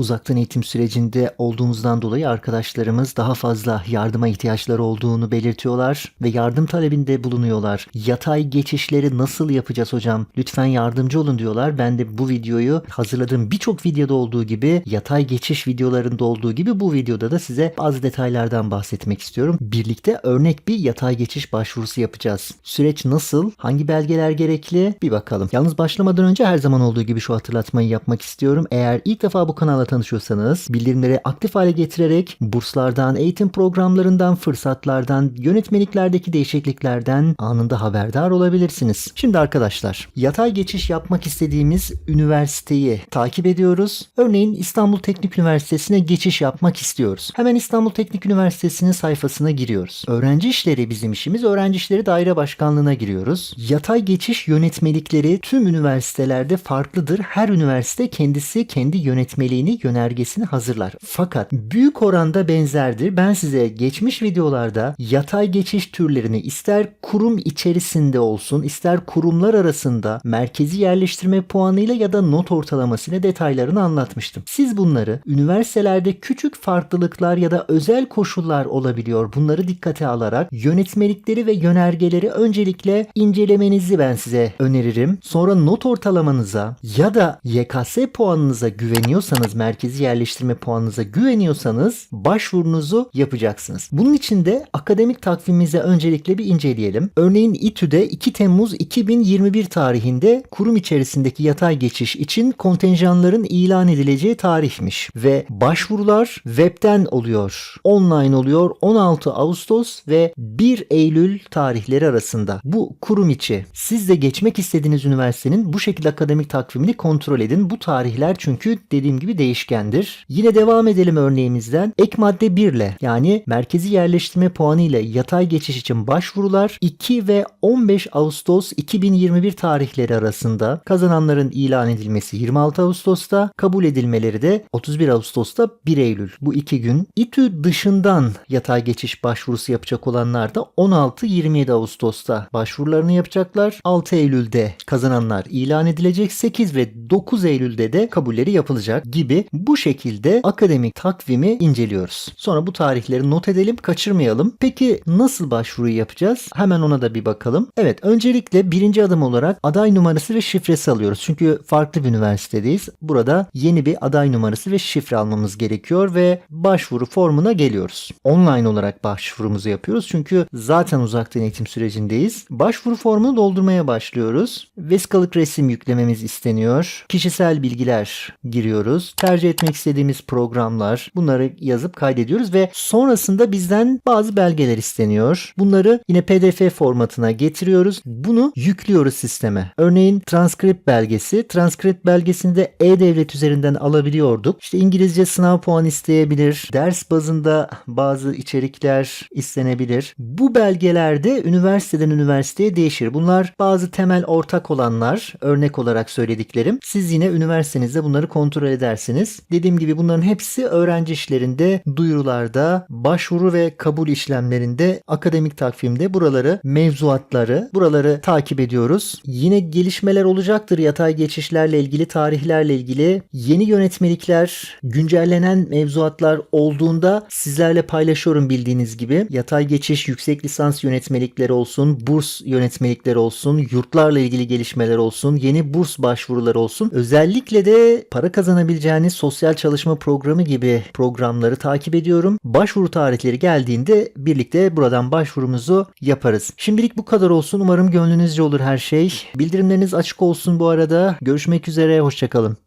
Uzaktan eğitim sürecinde olduğumuzdan dolayı arkadaşlarımız daha fazla yardıma ihtiyaçları olduğunu belirtiyorlar ve yardım talebinde bulunuyorlar. Yatay geçişleri nasıl yapacağız hocam? Lütfen yardımcı olun diyorlar. Ben de bu videoyu hazırladığım birçok videoda olduğu gibi yatay geçiş videolarında olduğu gibi bu videoda da size bazı detaylardan bahsetmek istiyorum. Birlikte örnek bir yatay geçiş başvurusu yapacağız. Süreç nasıl? Hangi belgeler gerekli? Bir bakalım. Yalnız başlamadan önce her zaman olduğu gibi şu hatırlatmayı yapmak istiyorum. Eğer ilk defa bu kanala tanışıyorsanız bildirimleri aktif hale getirerek burslardan, eğitim programlarından, fırsatlardan, yönetmeliklerdeki değişikliklerden anında haberdar olabilirsiniz. Şimdi arkadaşlar yatay geçiş yapmak istediğimiz üniversiteyi takip ediyoruz. Örneğin İstanbul Teknik Üniversitesi'ne geçiş yapmak istiyoruz. Hemen İstanbul Teknik Üniversitesi'nin sayfasına giriyoruz. Öğrenci işleri bizim işimiz. Öğrenci işleri daire başkanlığına giriyoruz. Yatay geçiş yönetmelikleri tüm üniversitelerde farklıdır. Her üniversite kendisi kendi yönetmeliğini, yönergesini hazırlar. Fakat büyük oranda benzerdir. Ben size geçmiş videolarda yatay geçiş türlerini ister kurum içerisinde olsun, ister kurumlar arasında merkezi yerleştirme puanıyla ya da not ortalamasıyla detaylarını anlatmıştım. Siz bunları üniversitelerde küçük farklılıklar ya da özel koşullar olabiliyor. Bunları dikkate alarak yönetmelikleri ve yönergeleri öncelikle incelemenizi ben size öneririm. Sonra not ortalamanıza ya da YKS puanınıza güveniyorsanız, merkezi yerleştirme puanınıza güveniyorsanız başvurunuzu yapacaksınız. Bunun için de akademik takvimimizi öncelikle bir inceleyelim. Örneğin İTÜ'de 2 Temmuz 2021 tarihinde kurum içerisindeki yatay geçiş için kontenjanların ilan edileceği tarihmiş ve başvurular webten oluyor. Online oluyor 16 Ağustos ve 1 Eylül tarihleri arasında. Bu kurum içi. Siz de geçmek istediğiniz üniversitenin bu şekilde akademik takvimini kontrol edin. Bu tarihler çünkü dediğim gibi değişkendir. Yine devam edelim örneğimizden. Ek madde 1 ile yani merkezi yerleştirme puanı ile yatay geçiş için başvurular 2 ve 15 Ağustos 2021 tarihleri arasında kazananların ilan edilmesi 26 Ağustos'ta kabul edilmeleri de 31 Ağustos'ta 1 Eylül. Bu iki gün. İTÜ dışından yatay geçiş başvurusu yapacak olanlar da 16-27 Ağustos'ta başvurularını yapacaklar. 6 Eylül'de kazananlar ilan edilecek. 8 ve 9 Eylül'de de kabulleri yapılacak gibi bu şekilde akademik takvimi inceliyoruz. Sonra bu tarihleri not edelim, kaçırmayalım. Peki nasıl başvuruyu yapacağız? Hemen ona da bir bakalım. Evet, öncelikle birinci adım olarak aday numarası ve şifresi alıyoruz. Çünkü farklı bir üniversitedeyiz. Burada yeni bir aday numarası ve şifre almamız gerekiyor ve başvuru formuna geliyoruz. Online olarak başvurumuzu yapıyoruz. Çünkü zaten uzaktan eğitim sürecindeyiz. Başvuru formunu doldurmaya başlıyoruz. Vesikalık resim yüklememiz isteniyor. Kişisel bilgiler giriyoruz. Tercih etmek istediğimiz programlar bunları yazıp kaydediyoruz ve sonrasında bizden bazı belgeler isteniyor. Bunları yine PDF formatına getiriyoruz. Bunu yüklüyoruz sisteme. Örneğin transkript belgesi. Transkript belgesini de e-devlet üzerinden alabiliyorduk. İşte İngilizce sınav puanı isteyebilir. Ders bazında bazı içerikler istenebilir. Bu belgelerde üniversiteden üniversiteye değişir. Bunlar bazı temel ortak olanlar. Örnek olarak söylediklerim. Siz yine üniversitenizde bunları kontrol edersiniz. Dediğim gibi bunların hepsi öğrenci işlerinde, duyurularda, başvuru ve kabul işlemlerinde, akademik takvimde buraları, mevzuatları, buraları takip ediyoruz. Yine gelişmeler olacaktır yatay geçişlerle ilgili, tarihlerle ilgili. Yeni yönetmelikler, güncellenen mevzuatlar olduğunda sizlerle paylaşıyorum bildiğiniz gibi. Yatay geçiş, yüksek lisans yönetmelikleri olsun, burs yönetmelikleri olsun, yurtlarla ilgili gelişmeler olsun, yeni burs başvuruları olsun. Özellikle de para kazanabileceğiniz sosyal çalışma programı gibi programları takip ediyorum. Başvuru tarihleri geldiğinde birlikte buradan başvurumuzu yaparız. Şimdilik bu kadar olsun. Umarım gönlünüzce olur her şey. Bildirimleriniz açık olsun bu arada. Görüşmek üzere. Hoşçakalın.